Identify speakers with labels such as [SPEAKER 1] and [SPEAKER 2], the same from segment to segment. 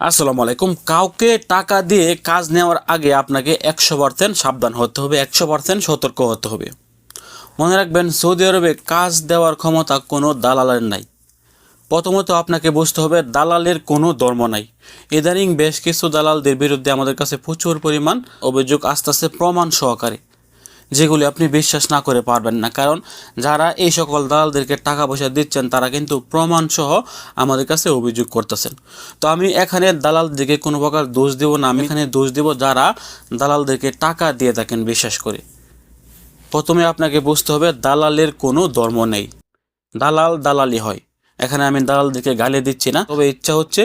[SPEAKER 1] আসসালামু আলাইকুম। কাউকে টাকা দিয়ে কাজ নেওয়ার আগে আপনাকে একশো পার্সেন্ট সাবধান হতে হবে, একশো পার্সেন্ট সতর্ক হতে হবে। মনে রাখবেন, সৌদি আরবে কাজ দেওয়ার ক্ষমতা কোনো দালালের নাই। প্রথমত আপনাকে বুঝতে হবে, দালালের কোনো ধর্ম নাই। ইদানিং বেশ কিছু দালালদের বিরুদ্ধে আমাদের কাছে প্রচুর পরিমাণ অভিযোগ আস্তে আস্তে প্রমাণ সহকারে। যেগুলি আপনি বিশ্বাস না করে পারবেন না। কারণ যারা এই সকল দালালদেরকে টাকা পয়সা দিচ্ছেন, তারা কিন্তু প্রমাণ সহ আমাদের কাছে অভিযোগ করতেছেন। তো আমি এখানে দালালদেরকে কোনো প্রকার দোষ দেব না, আমি এখানে দোষ দেব যারা দালালদেরকে টাকা দিয়ে থাকেন, বিশ্বাস করে। প্রথমে আপনাকে বুঝতে হবে, দালালের কোনো ধর্ম নেই। দালাল দালালি হয়। এখানে আমি দালালদেরকে গালি দিচ্ছি না, তবে ইচ্ছা হচ্ছে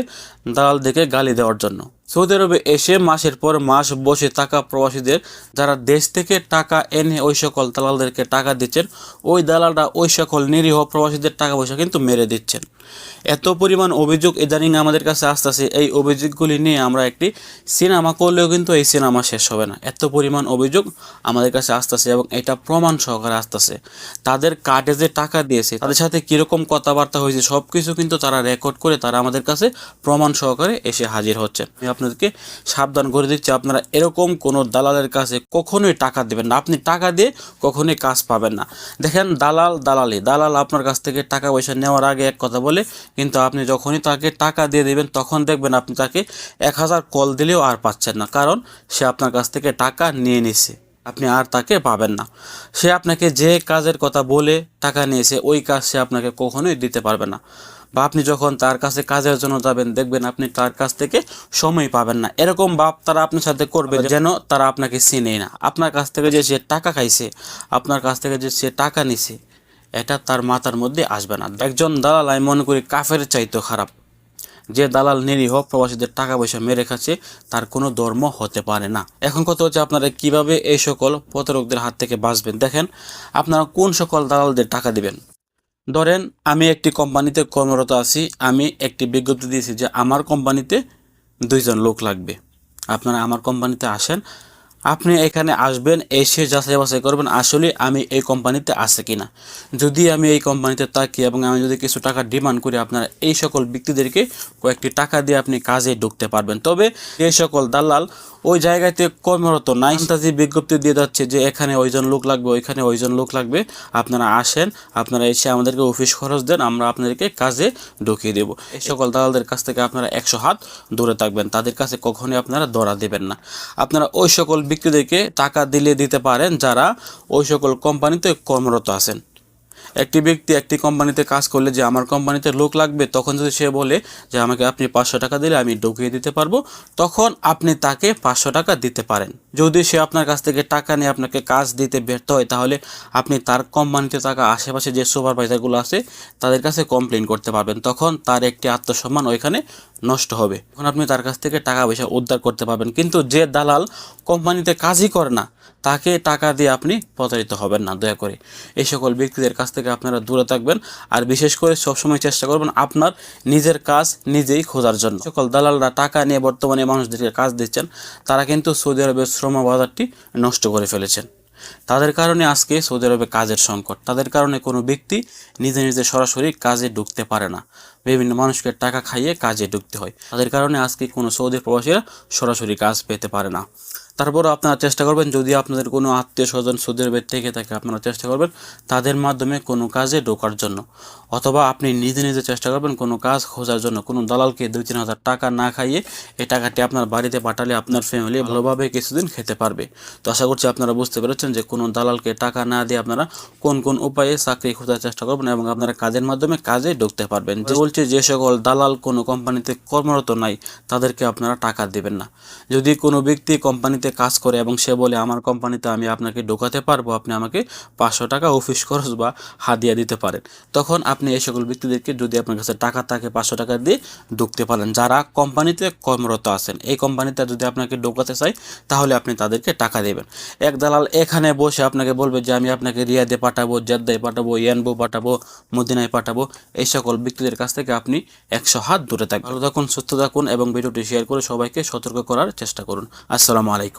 [SPEAKER 1] দালালদেরকে গালি দেওয়ার জন্য। সৌদি আরবে এসে মাসের পর মাস বসে থাকা প্রবাসীদের যারা দেশ থেকে টাকা এনে ওই সকল দালালদেরকে টাকা দিচ্ছেন, ওই দালালরা ওই সকল নিরীহ প্রবাসীদের টাকা পয়সা কিন্তু মেরে দিচ্ছেন। এত পরিমাণ অভিযোগ ইদানিং আমাদের কাছে আসতেছে, এই অভিযোগগুলি নিয়ে আমরা একটি সিনেমা করলেও কিন্তু এই সিনেমা শেষ হবে না। এত পরিমাণ অভিযোগ আমাদের কাছে আসতেছে এবং এটা প্রমাণ সহকারে আসতেছে। তাদের কার্ডে যে টাকা দিয়েছে, তাদের সাথে কীরকম কথাবার্তা হয়েছে সব কিছু কিন্তু তারা রেকর্ড করে তারা আমাদের কাছে প্রমাণ সহকারে এসে হাজির হচ্ছেন। আপনাদেরকে সাবধান করে দিচ্ছি। আপনারা এরকম কোনো দালালের কাছে কখনোই টাকা দেবেন না। আপনি টাকা দিয়ে কখনোই কাজ পাবেন না। দেখেন, দালাল দালালি। দালাল আপনার কাছ থেকে টাকা পয়সা নেওয়ার আগে এক কথা বলে, কিন্তু আপনি যখনই তাকে টাকা দিয়ে দেবেন, তখন দেখবেন আপনি তাকে এক হাজার কল দিলেও আর পাচ্ছেন না, কারণ সে আপনার কাছ থেকে টাকা নিয়ে নিছে। আপনি আর তাকে পাবেন না। সে আপনাকে যে কাজের কথা বলে টাকা নিয়েছে, ওই কাজ সে আপনাকে কখনোই দিতে পারবে না। বা আপনি যখন তার কাছে কাজের জন্য যাবেন, দেখবেন আপনি তার কাছ থেকে সময় পাবেন না। এরকম ভাব তারা আপনার সাথে করবে যেন তারা আপনাকে চিনেই না। আপনার কাছ থেকে যে সে টাকা খাইছে, আপনার কাছ থেকে যে সে টাকা নিছে, এটা তার মাথার মধ্যে আসবে না। একজন দালাল, আমি মনে করি কাফের চাইতো খারাপ। যে দালাল নিরীহ প্রবাসীদের টাকা পয়সা মেরে খাচ্ছে, তার কোনো ধর্ম হতে পারে না। এখন কথা হচ্ছে আপনারা কীভাবে এই সকল প্রতারকদের হাত থেকে বাঁচবেন? দেখেন, আপনারা কোন সকল দালালদের টাকা দিবেন? ধরেন, আমি একটি কোম্পানিতে কর্মরত আছি, আমি একটি বিজ্ঞপ্তি দিয়েছি যে আমার কোম্পানিতে দুইজন লোক লাগবে। আপনারা আমার কোম্পানিতে আসেন আপনি এখানে আসবেন, এসে যাচাই বাছাই করবেন, আসলে আমি এই কোম্পানিতে আছে কিনা। যদি আমি এই কোম্পানিতে থাকি এবং আমি যদি কিছু টাকা ডিমান্ড করি, আপনার এই সকল ব্যক্তিদেরকে কয়েকটি টাকা দিয়ে আপনি কাজে ঢুকতে পারবেন। তবে এই সকল দালাল ওই জায়গাতে কর্মরত। নাই তাজি বিজ্ঞপ্তি দিয়ে যাচ্ছে যে এখানে ওইজন লোক লাগবে ওইখানে ওইজন লোক লাগবে। আপনারা আসেন আপনারা এসে আমাদেরকে অফিস খরচ দেন আমরা আপনাদেরকে কাজে ঢুকিয়ে দেবো। এই সকল দালালদের কাছ থেকে আপনারা একশো হাত দূরে থাকবেন তাদের কাছে কখনোই আপনারা দৌড়া দেবেন না। আপনারা ওই সকল ব্যক্তিদেরকে টাকা দিলে দিতে পারেন যারা ওই সকল কোম্পানিতে কর্মরত আছেন। একটি ব্যক্তি একটি কোম্পানিতে কাজ করলে যে আমার কোম্পানিতে লোক লাগবে, তখন যদি সে বলে যে আমাকে আপনি পাঁচশো টাকা দিলে আমি ঢুকিয়ে দিতে পারব, তখন আপনি তাকে পাঁচশো টাকা দিতে পারেন। যদি সে আপনার কাছ থেকে টাকা নিয়ে আপনাকে কাজ দিতে ব্যর্থ হয়, তাহলে আপনি তার কোম্পানিতে থাকা আশেপাশে যে সুপারভাইজারগুলো আছে, তাদের কাছে কমপ্লেন করতে পারবেন। তখন তার একটি আত্মসম্মান ওইখানে নষ্ট হবে। তখন আপনি তার কাছ থেকে টাকা পয়সা উদ্ধার করতে পারবেন। কিন্তু যে দালাল কোম্পানিতে কাজই করে না, তাকে টাকা দিয়ে আপনি প্রতারিত হবেন না, দয়া করে। এই সকল ব্যক্তিদের কাছ থেকে আপনারা দূরে থাকবেন আর বিশেষ করে সবসময় চেষ্টা করবেন আপনার নিজের কাজ নিজেই খোঁজার জন্য। সকল দালালরা টাকা নিয়ে বর্তমানে মানুষদেরকে কাজ দিচ্ছেন, তারা কিন্তু সৌদি আরবের শ্রম বাজারটি নষ্ট করে ফেলেছেন। তাদের কারণে আজকে সৌদি আরবে কাজের সংকট। তাদের কারণে কোনো ব্যক্তি নিজে নিজে সরাসরি কাজে ঢুকতে পারে না। বিভিন্ন মানুষকে টাকা খাইয়ে কাজে ঢুকতে হয়। তাদের কারণে আজকে কোনো সৌদি প্রবাসীরা সরাসরি কাজ পেতে পারে না। তারপরও আপনারা চেষ্টা করবেন, যদি আপনাদের কোনো আত্মীয় স্বজন সৌদি আরবে থেকে থাকে, আপনারা চেষ্টা করবেন তাদের মাধ্যমে কোনো কাজে ঢোকার জন্য। অথবা আপনি নিজে নিজে চেষ্টা করবেন কোনো কাজ খোঁজার জন্য। কোনো দালালকে দুই তিন হাজার টাকা না খাইয়ে এই টাকাটি আপনার বাড়িতে পাঠালে আপনার ফ্যামিলি ভালোভাবে কিছুদিন খেতে পারবে। তো আশা করছি আপনারা বুঝতে পেরেছেন যে কোনো দালালকে টাকা না দিয়ে আপনারা কোন কোন উপায়ে চাকরি খোঁজার চেষ্টা করবেন এবং আপনারা কাজের মাধ্যমে কাজে ঢুকতে পারবেন। যে বলছে যে সকল দালাল কোনো কোম্পানিতে কর্মরত নাই, তাদেরকে আপনারা টাকা দেবেন না। যদি কোনো ব্যক্তি কোম্পানিতে কাজ করে এবং সে বলে, আমার কোম্পানিতে আমি আপনাকে ঢোকাতে পারব, আপনি আমাকে পাঁচশো টাকা অফিস খরচ বা হাদিয়া দিতে পারেন। তখন আপনি এই সকল ব্যক্তিদেরকে যদি আপনার কাছে টাকা থাকে, পাঁচশো টাকা দিয়ে ঢুকতে পারেন। যারা কোম্পানিতে কর্মরত আছেন, এই কোম্পানিতে যদি আপনাকে ঢোকাতে চাই তাহলে আপনি তাদেরকে টাকা দেবেন। এক দালাল এখানে বসে আপনাকে বলবে যে, আমি আপনাকে রিয়াদে পাঠাবো, জেদ্দায় পাঠাবো, ইয়ানবো পাঠাবো, মদিনায় পাঠাবো। এই সকল ব্যক্তিদের কাছ থেকে আপনি একশো হাত দূরে থাকবেন। ভালো থাকুন, সুস্থ থাকুন এবং ভিডিওটি শেয়ার করে সবাইকে সতর্ক করার চেষ্টা করুন। আসসালামু আলাইকুম।